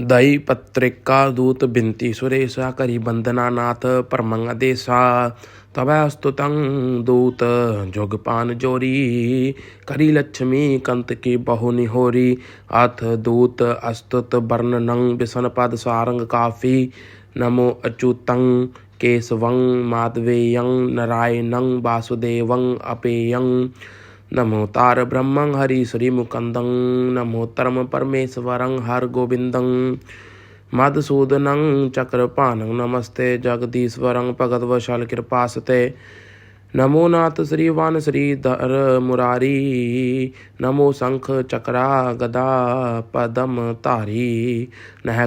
ਦਈ ਪਤ੍ਰਿਕਾ ਦੂਤ ਬਿੰਤੀ ਸੁਰੇਸ਼ਾ ਕਰੀ ਬੰਦਨਾ ਨਾਥ ਪਰਮੰ ਅਦੇਸਾ ਤਵੈ ਅਸਤੁਤੰ ਦੂਤ ਜੁਗ ਪਾਨ ਜੋਰੀ। ਕਰੀ ਲక్ష్ਮੀ ਕੰਤ ਕੀ ਬਹੁ ਨਿਹੋਰੀ, ਅਥ ਦੂਤ ਅਸਤੁਤ ਬਰਨਨੰ ਬਿਸਨ ਪਦ ਸਾਰੰਗ ਕਾਫੀ। ਨਮੋ ਅਚੂਤੰ ਕੇਸਵੰ ਮਾਧਵੇਯੰ ਨਰਾਇਣੰ ਵਾਸੁਦੇਵੰ ਅਪੇਯੰ ਨਮੋ ਤਾਰ ਬ੍ਰਹਮੰ ਹਰੀ ਸ੍ਰੀ ਮੁਕੰਦੰ ਨਮੋ ਧਰਮ ਪਰਮੇਸ਼ਵਰੰ ਹਰ ਗੋਬਿੰਦੰ ਮਦਸੂਦਨੰ ਚਕਰਪਾਨੰ ਨਮਸਤੇ ਜਗਦੀਸ਼ਵਰੰ ਭਗਤ ਵਸ਼ਾਲ ਕਿਰਪਾਸਤੇ ਨਮੋ ਨਾਥ ਸ੍ਰੀ ਵਨ ਸ੍ਰੀ ਧਰ ਮੁਰਾਰੀ ਨਮੋ ਸੰਖ ਚਕਰਾ ਗਦਾ ਪਦਮ ਧਾਰੀ ਨਹਿ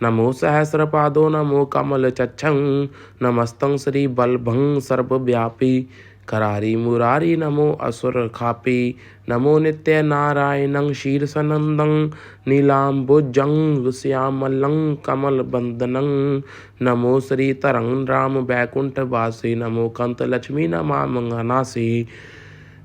ਸਾਰੰਗ ਕਾਫੀ ਅਨੰਤੰ ਅਗਾਦੰ ਗਰੂੜ ਧਵਜ ਨਮਸਤੇ ਨਮੋ ਚਤੁਰਬਾਹੰ ਨਮੋ ਸਹਸਰ ਹਸਤੇ ਨਮਾਮੰ ਸ੍ਰੀ ਕੰਤ ਲక్ష్ਮੀ ਪਤੇ ਸੰਗ ਪ੍ਰਣਾਮੰ ਕਵਲ ਨੈਨ ਸ੍ਰੀ ਰਿਖੀ ਕੇ ਸੰਗ ਨਮੋ ਸਹਸਰਾਸ਼ੋ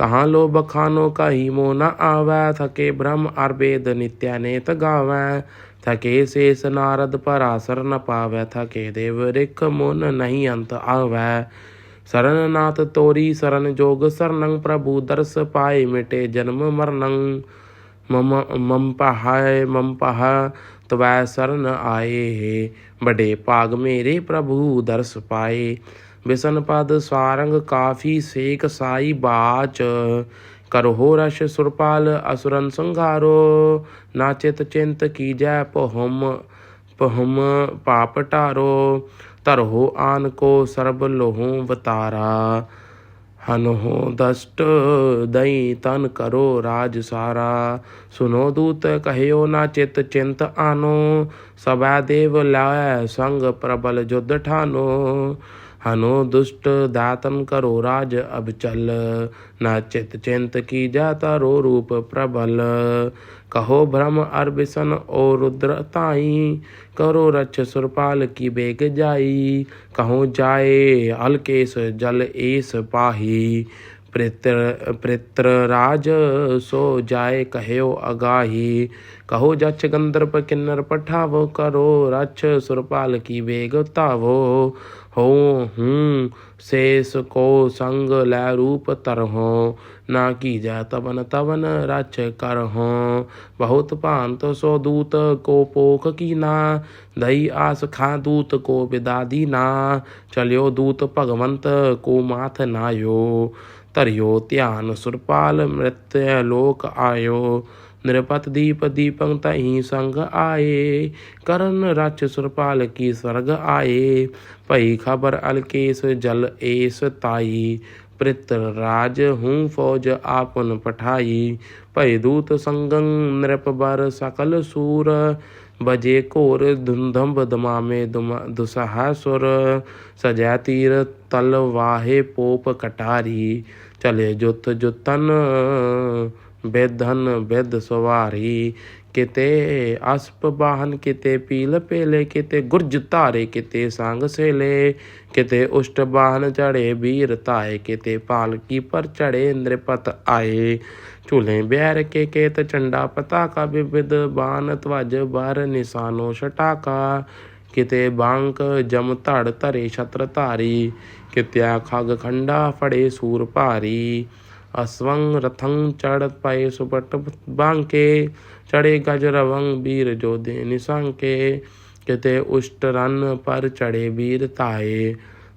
ਮੰਗਨਾਸੀ ਕਹਾਂ ਲੋ ਬਖਾਨੋ ਕਹੀ ਮੋ ਨ ਆਵੈ, ਥਕੇ ਬ੍ਰਹਮ ਅਰ ਨਿਤਿਆ ਨੇਤ ਗਾਵੈ। ਥਕੇ ਸੇਸ ਨਾਰਦ ਪਰਾਸਰ ਨ ਪਾਵੈ, ਥਕੇ ਦੇਵ ਰਿਖ ਮੁਨ ਨਹੀਂ ਅੰਤ ਆਵੈ। ਸਰਨ ਨਾਥ ਤੋਰੀ ਸਰਨ ਜੋਗ, ਸਰਨੰ ਪ੍ਰਭੂ ਦਰਸ ਪਾਏ ਮਿਟੇ ਜਨਮ ਮਰਨੰ। ਮਮ ਮਮ ਪਹਾਏ, ਮਮ ਪਹਾ, ਤਵੈ ਸਰਨ ਆਏ ਬੜੇ ਭਾਗ ਮੇਰੇ ਪ੍ਰਭੂ ਦਰਸ ਪਾਏ। ਬਿਸਨ ਪਦ ਸਾਰੰਗ ਕਾਫੀ ਸੇਕ ਸਾਈ ਬਾਚ। ਕਰੋ ਰਸ਼ ਸੁਰਪਾਲ ਅਸੁਰਨ ਸੰਘਾਰੋ ਨਾਚਿਤ ਚਿੰਤ ਕੀਜੈ ਪਹੁਮ ਪਹੁਮ ਪਾਪ ਟਾਰੋ। ਧਰੋ ਆਨ ਕੋ ਸਰਬ ਲੋਹੂ ਵਤਾਰਾ। ਹਨੋ ਦਸਟ ਦਈ ਤਨ ਕਰੋ ਰਾਜ ਸਾਰਾ। ਸੁਨੋ ਦੂਤ ਕਹਿਓ ਨਾ ਚਿਤ ਚਿੰਤ ਆਨੋ। ਸਬੈ ਦੇਵ ਲਾਇ ਸੰਗ ਪ੍ਰਬਲ ਜੁਧ ਠਾਨੋ। ਹਨੋ ਦੁਸ਼ਟ ਦਾਤਨ ਕਰੋ ਰਾਜ ਅਬ ਚਲ, ਨਾ ਚਿਤ ਚਿੰਤ ਕੀ ਜਾਤਾ ਰੋ ਰੂਪ ਪ੍ਰਬਲ। ਕਹੋ ਭ੍ਰਮ ਅਰ ਬਿਸਨ ਓ ਰੁद्र ਤਾਈ ਕਰੋ ਰਛ ਸੁਰਪਾਲ ਕੀ ਬੇਗ ਜਾਈ। ਕਹੋ ਜਾਏ ਹਲਕੇਸ ਜਲ ਏਸ ਪਾਹੀ ਪ੍ਰਿਤਰ ਪ੍ਰਿਤਰ ਰਾਜ ਸੋ ਜਾਏ ਕਹਿਓ ਅਗਾਹੀ ਕਹੋ ਜਛ ਗੰਦਰਪ ਕਿੰਨਰ ਪਠਾਵੋ ਕਰੋ ਰਛ ਸੁਰਪਾਲ ਕੀ ਵੇਗ ਧਾਵੋ ਹੋ ਹੂੰ ਸੇਸ ਕੋ ਸੰਗ ਲੈ ਰੂਪ ਤਰਹੁ ਨਾ ਕੀ ਜਾ ਤਵਨ ਤਵਨ ਰਚ ਕਰਹੁ ਬਹੁਤ ਭਾਂਤ ਸੋ ਦੂਤ ਕੋ ਪੋਖ ਕੀਨਾ ਦਈ ਆਸ ਖਾ ਦੂਤ ਕੋ ਬਿਦਾਦੀ ਨਾ ਚਲਿਓ ਦੂਤ ਭਗਵੰਤ ਕੋ ਮਾਥ ਨਾਇਓ ਧਰਿਓ ਧਿਆਨ ਸੁਰਪਾਲ ਮ੍ਰਿਤਯ ਲੋਕ ਆਇਓ। ਨਿਰਪਤ ਦੀਪ ਦੀਪੰ ਤਹੀ ਸੰਗ ਆਏ। ਕਰਨ ਰਚ ਸੁਰਪਾਲ ਕੀ ਸਰਗ ਆਏ। ਭਈ ਖਬਰ ਅਲਕੇਸ ਜਲ ਏਸ ਤਾਈ। ਪ੍ਰਿਤਰ ਰਾਜ ਹੂੰ ਫੌਜ ਆਪਨ ਪਠਾਈ। ਭਈ ਦੂਤ ਸੰਗੰ ਨਿਰਪ ਬਰ ਸਕਲ ਸੂਰ। ਬਜੇ ਘੋਰ ਧੁੰਧੰਬ ਦਮਾਮੇ ਦੁਸਹਾ ਸੁਰ ਸਜੈ ਤੀਰ ਤਲ ਵਾਹੇ ਪੋਪ ਕਟਾਰੀ। ਚਲੇ ਜੁਤ ਜੁਤਨ, ਬੇਧਨ ਬੇਦ ਸਵਾਰੀ। ਕਿਤੇ ਅਸਪ ਬਾਹਨ, ਕਿਤੇ ਪੀਲ ਪੇਲੇ, ਕਿਤੇ ਗੁਰਜ ਧਾਰੇ, ਕਿਤੇ ਸੰਗ ਸੇਲੇ। ਕਿਤੇ ਉਸ਼ਟ ਬਾਹਨ ਚੜੇ ਵੀਰ ਧਾਏ, ਕਿਤੇ ਪਾਲਕੀ ਪਰ ਚੜੇ ਇੰਦਰਪਤ ਆਏ। ਝੂਲੇ ਬਿਆਰ ਕੇ ਕੇਤ ਚੰਡਾ ਪਤਾ ਕਾ ਵਿਵਿਧ ਬਾਨ ਤਵਜ ਬਾਰ ਨਿਸ਼ਾਨੋ ਛਟਾਕਾ। ਕਿਤੇ ਬਾਂਕ ਜਮ ਧੜ ਧਰੇ ਛਤਰ ਧਾਰੀ ਕਿਤਿਆ ਖਗ ਖੰਡਾ ਫੜੇ ਸੂਰ ਭਾਰੀ। ਅਸਵੰ ਰਥੰ ਚੜ ਪਏ ਸੁਪਟ ਬਾਂਕੇ, ਚੜੇ ਗਜ ਰਵੰ ਵੀਰ ਜੋਧੇ ਨਿਸੰਕੇ। ਕਿਤੇ ਉਸ਼ਟ ਰਨ ਪਰ ਚੜੇ ਵੀਰ ਤਾਏ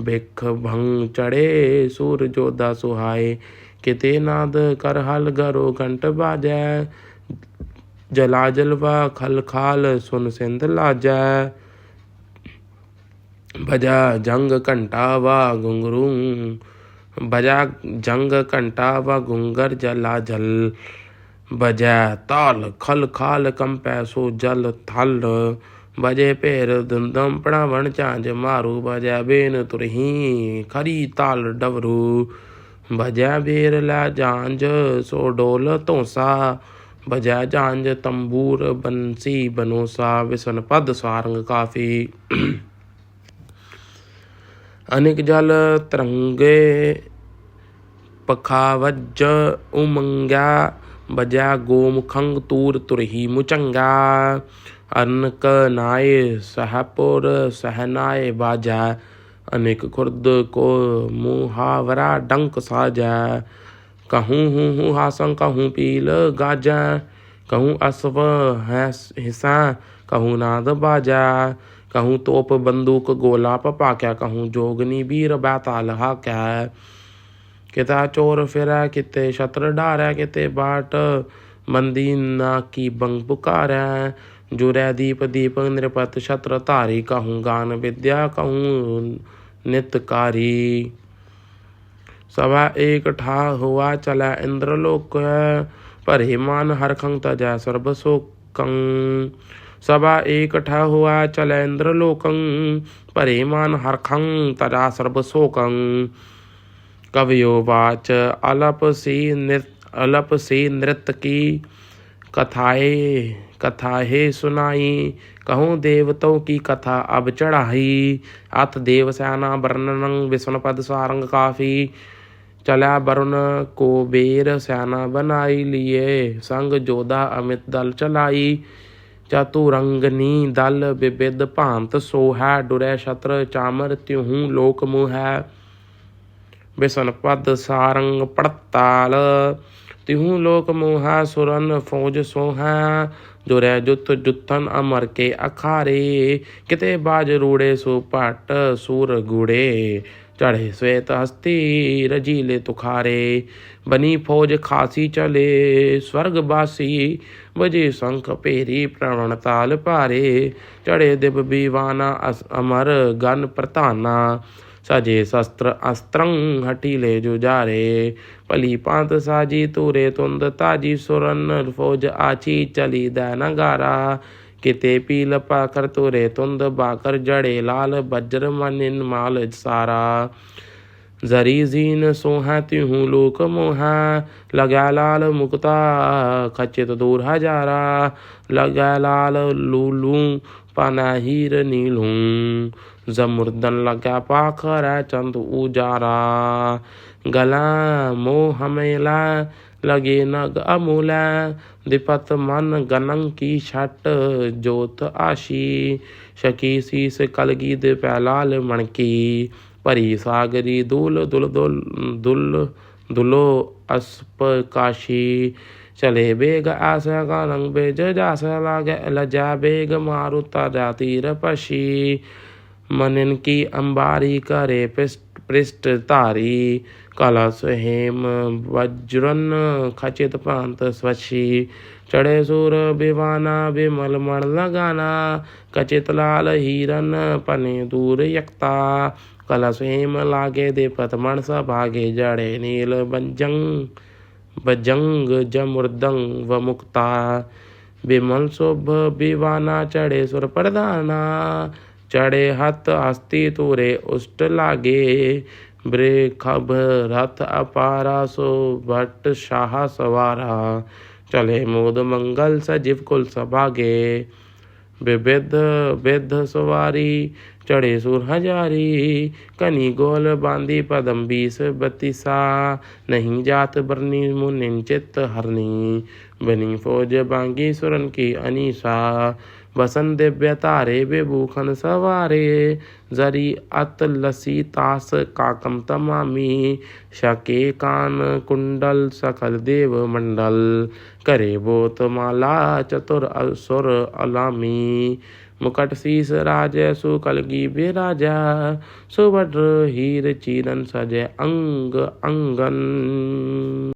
ਬਿਖ ਭੰਗ ਚੜੇ ਸੂਰ ਜੋਦਾ ਸੁਹਾਏ। ਕਿਤੇ ਨਾਦ ਕਰ ਹਲ ਗਰੋ ਘੰਟ ਬਾਜੈ ਜਲਾ ਜਲਵਾ ਖਲ ਖਾਲ ਸੁਨ ਸਿੰਧ ਲਾਜੈ। ਬਜਾ ਜੰਗ ਘੰਟਾ ਵਾ ਗੁੰਗਰੂ ਬਜਾ ਜੰਗ ਘੰਟਾ ਵਾ ਗੁੰਗਰ ਜਲਾ ਜਲ ਬਜੈ ਤਾਲ ਖਲ ਖਾਲ ਕੰਪੈ ਸੋ ਜਲ ਥਲ ਬਜੇ ਭੇਰ ਦੰਦਮ ਪੜਾਵਣ ਝਾਂਜ ਮਾਰੂ ਬਜੈ ਬੇਨ ਤੁਰਹੀ ਖਰੀ ਤਾਲ ਡਵਰੂ ਬਜੈ ਬੇਰ ਲੈ ਜਾਂਜ ਸੋ ਡੋਲ ਧੋਸਾ ਬਜੈ ਜਾਂਜ ਤੰਬੂਰ ਬੰਸੀ ਬਨੋਸਾ, ਵਿਸਨ ਪਦ ਸਾਰੰਗ ਕਾਫੀ। ਅਨਿਕ ਜਲ ਤਰੰਗੇ ਪਖਾਵਜ ਉਮੰਗਾ ਬਜਾ ਗੋਮਖੰਗ ਤੂਰ ਤੁਰਹੀ ਮੁਚੰਗਾ। ਅਨਕ ਨਾਏ ਸਹਪੁਰ ਸਹਨਾਏ ਬਾਜਾ, ਅਨੇਕ ਖੁਰਦ ਕੋ ਮੁਹਾਵਰਾ ਡੰਕ ਸਾਜਾ। ਕਹੂੰ ਹੂੰ ਹੂੰ ਹਾਸੰ, ਕਹੂੰ ਪੀਲ ਗਾਜਾ। ਕਹੂੰ ਅਸਵ ਹੈ ਹਿਸਾ, ਕਹੂੰ ਨਾਦ ਬਾਜਾ। कहूँ तोप बंदूक गोला पपाक्या कहूँ जोगनी ਵੀਰ ਬੈਤਾਲ ਹਾਕਿਆ ਕਿਤਾ ਚੋਰ ਫਿਰੈ ਕਿਤੇ ਛਤਰ ਢਾਰੈ ਕਿਤੇ ਬਾਟ ਮੰਦੀ ਨਾ ਕੀ ਬੰਗ ਪੁਕਾਰੈ ਜੁਰੈ ਦੀਪ ਦੀਪ ਨਿਰਪਤ ਛਤਰ ਧਾਰੀ ਕਹੂੰ ਗਾਨ ਵਿਦਿਆ ਕਹੂੰ ਨਿਤਕਾਰੀ सभा एक ठा हुआ चला इंद्रलोक परे मान हरखं तजा सर्वसोकं सभा एक ठा हुआ चला इंद्रलोकं परे मान हरखं तजा सर्वसोकं कवियो वाच अलप सी नृत अलप सी नृत्य की कथाए कथाहे सुनाई कहूँ देवतों की कथा अब चढ़ाई अथ देव सेना वर्णनं विष्णु पद सारंग काफी चला वरुण को बेर सेना बनाई लिए संग जोधा अमित दल चलाई ਚਤੁਰੰਗਨੀ ਦਲ ਵਿਵਿਧ ਭਾਂਤ ਸੋਹੈ ਡੁਰੈ ਛਤਰ ਚਾਮਰ ਤਿਹੂ ਲੋਕ ਮੋਹੈ ਬਿਸਨ ਪਦ ਸਾਰੰਗ ਪੜਤਾਲ ਤਿਹੂ ਲੋਕ ਮੋਹਾ ਸੁਰਨ ਫੌਜ ਸੋਹਾ ਦੁਰੈ ਜੁਤ ਜੁਤਨ ਅਮਰ ਕੇ ਅਖਾਰੇ ਕਿਤੇ ਬਾਜ ਰੂੜੇ ਸੋ ਪਟ ਸੂਰ ਗੁੜੇ ਚੜੇ ਸਵੇਤ ਹਸਤੀ ਰਜੀਲੇ ਤੁਖਾਰੇ, ਬਨੀ ਫੌਜ ਖਾਸੀ ਚਲੇ, ਸਵਰਗ ਬਾਸੀ, ਵਜੇ ਸੰਖ ਪੇਰੀ ਪ੍ਰਵਣ ਤਾਲ ਭਾਰੇ ਚੜੇ ਦਿਵ ਬੀਵਾਨਾ ਅਸ ਅਮਰ ਗਨ ਪ੍ਰਧਾਨਾ, ਸਜੇ ਸ਼ਸਤਰ ਅਸਤਰੰ ਹਟੀਲੇ ਜੁਜਾਰੇ ਭਲੀ ਪੰਤ ਸਾਜੀ ਤੂਰੇ ਤੁੰਦ ਤਾਜੀ ਸੁਰਨ, ਫੌਜ ਆਚੀ ਚਲੀ ਦਾ किते पील पाकर तुरे तुंद बाकर जड़े लाल बज्र मनिन माल सारा जरी जीन सोहा त्यूं लोक मोहा लगा लाल मुक्ता खचित दूर हजारा लगा लाल लूलू पनाहीर नीलू जमुर्दन लगा पाखरा चंद उजारा गला मोह मेला लगे नग अमूला दिपत मन गनंग की छट जोत आशी शकी शीस कलगी दे पैलाल मणकी ਭਰੀ ਸਾਗਰੀ ਦੁਲ ਦੁਲ ਦੁਲ ਦੁਲ ਦੁਲੋ ਅਸਪ ਕਾਸ਼ੀ ਚਲੇ ਬੇਗ ਆਸ ਗਾਨੰ ਬੇਜ ਜਾਸ ਲਾਗੇ ਲਜਾ ਬੇਗ ਮਾਰੂ ਤਾ ਤੀਰ ਪਸ਼ੀ मनन की अंबारी करे पृष्ठ ਪ੍ਰਿਸ਼ਟ ਧਾਰੀ ਕਾਲਾ ਸੁਹੇਮ ਵਜਰਨ ਖਚਿਤ ਭਾਂਤ ਸਵਛੀ ਚੜੇ ਸੂਰ ਬਿਵਾਨਾ ਬਿਮਲ ਮਣ ਲਗਾਨਾ ਕਚਿਤ ਲਾਲ ਹੀਰਨ ਪਨੇ ਦੂਰ ਯਕਤਾ ਕਲਾ ਸੁਹੇਮ ਲਾਗੇ ਦੇ ਪਤਮਣ ਸਭਾਗੇ ਜੜੇ ਨੀਲ ਬੰਜੰ ਬਜੰਗ ਜਮੁਰਦੰ ਮੁਕਤਾ ਬਿਮਲ ਸੁਭ ਬਿਵਾਨਾ ਚੜੇ ਸੁਰ ਪ੍ਰਧਾਨਾ ਚੜੇ ਹੱਥ ਹਸਤੀ ਤੂਰੇ ਉਸ਼ਟ ਲਾਗੇ। ਬ੍ਰੇ ਖਬ ਰਥ ਅਪਾਰਾ, ਸੋ ਭਟ ਸ਼ਾਹ ਸਵਾਰਾ। ਚਲੇ ਮੋਦ ਮੰਗਲ ਸਜੀਵ ਕੁਲ ਸਭਾਗੇ। ਵਿਵਿਧ ਵਿਧ ਸਵਾਰੀ, ਚੜੇ ਸੁਰ ਹਜ਼ਾਰੀ। ਕਨੀ ਗੋਲ ਬਾਂਦੀ ਪਦਮ ਬੀਸ ਬਤੀਸਾ। ਨਹੀਂ ਜਾਤ ਬਰਨੀ ਮੁਨਿਨ ਚਿਤ ਹਰਨੀ। ਬਨੀ ਫੌਜ ਬਾਂਗੀ ਸੁਰਨ ਕੀ ਅਨੀਸਾ। वसन दिव्य तारे विभूषण सवारे जरी अत लसी तास काकम तमामी शके कान कुंडल सकल देव मंडल करे बोत माला चतुर असुर अलामी मुकट शीस राज सुकलगी बेराजा सुभद्र हीर चीरन सजय अंग अंगन